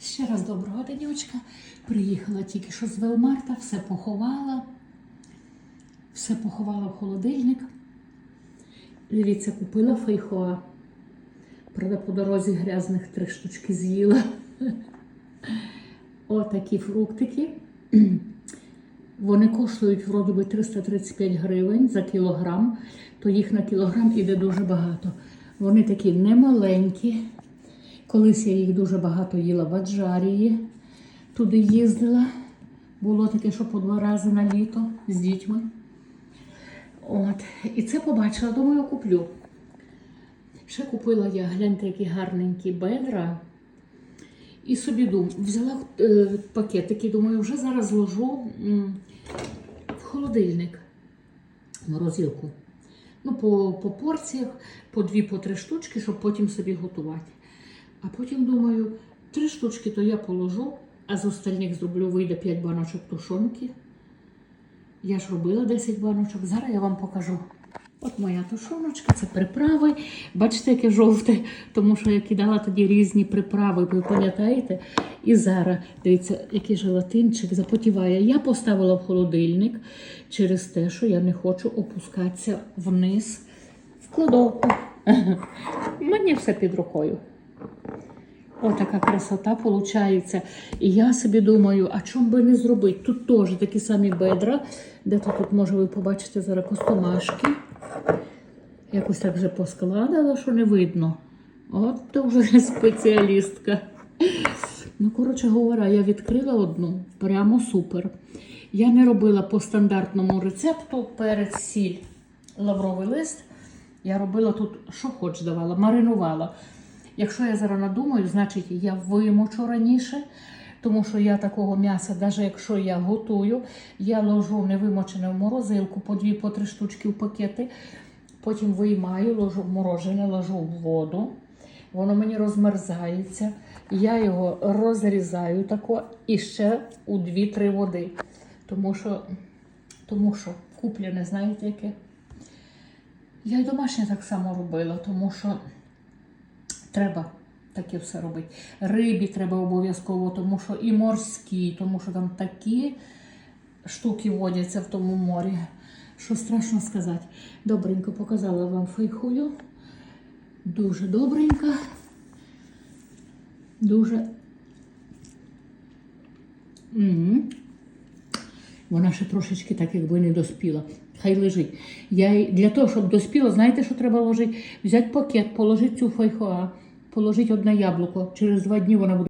Ще раз доброго денечка. Приїхала тільки що з Велмарта, все поховала. Все поховала в холодильник. Дивіться, купила фейхоа. Правда, по дорозі грязних три штучки з'їла. Отакі фруктики. Вони коштують вроді би 335 гривень за кілограм, то їх на кілограм іде дуже багато. Вони такі немаленькі. Колись я їх дуже багато їла в Аджарії. Туди їздила. Було таке, що по два рази на літо з дітьми. От. І це побачила, думаю, куплю. Ще купила я, гляньте, які гарненькі бедра. І собі дум, взяла е, пакетики, думаю, вже зараз зложу в холодильник морозилку. Ну, по, по порціях, по дві, по три штучки, щоб потім собі готувати. А потім думаю, три штучки то я положу, а з остальних зроблю, вийде 5 баночок тушонки. Я ж робила 10 баночок, зараз я вам покажу. От моя тушоночка, це приправи. Бачите, яке жовте, тому що я кидала тоді різні приправи, ви пам'ятаєте? І зараз, дивіться, який желатинчик запотіває. Я поставила в холодильник через те, що я не хочу опускатися вниз в кладовку. Мені все під рукою. Отака красота виходить. І я собі думаю, а чому би не зробити? Тут теж такі самі бедра, де то тут, може, ви побачите зараз костомашки. Якось так вже поскладала, що не видно. От то вже спеціалістка. Ну, коротше говоря, я відкрила одну, прямо супер. Я не робила по стандартному рецепту перець, сіль, лавровий лист. Я робила тут, що хоч давала, маринувала. Якщо я зараз надумаю, значить я вимочу раніше, тому що я такого м'яса, навіть якщо я готую, я ложу невимочене в морозилку по дві, по три штучки в пакети. Потім виймаю, ложу в морожене, ложу в воду. Воно мені розмерзається. Я його розрізаю тако і ще у 2-3 води. Тому що, тому що куплене, знаєте яке? Я й домашнє так само робила, тому що треба таке все робити. Рибі треба обов'язково, тому що і морські, тому що там такі штуки водяться в тому морі. Що страшно сказати. Добренько показала вам фейхую. Дуже добренька. Дуже. м Вона ще трошечки так, якби не доспіла. Хай лежить. Я для того, щоб доспіла, знаєте, що треба ложити? Взяти пакет, положити цю файхоа, положити одне яблуко. Через два дні вона буде.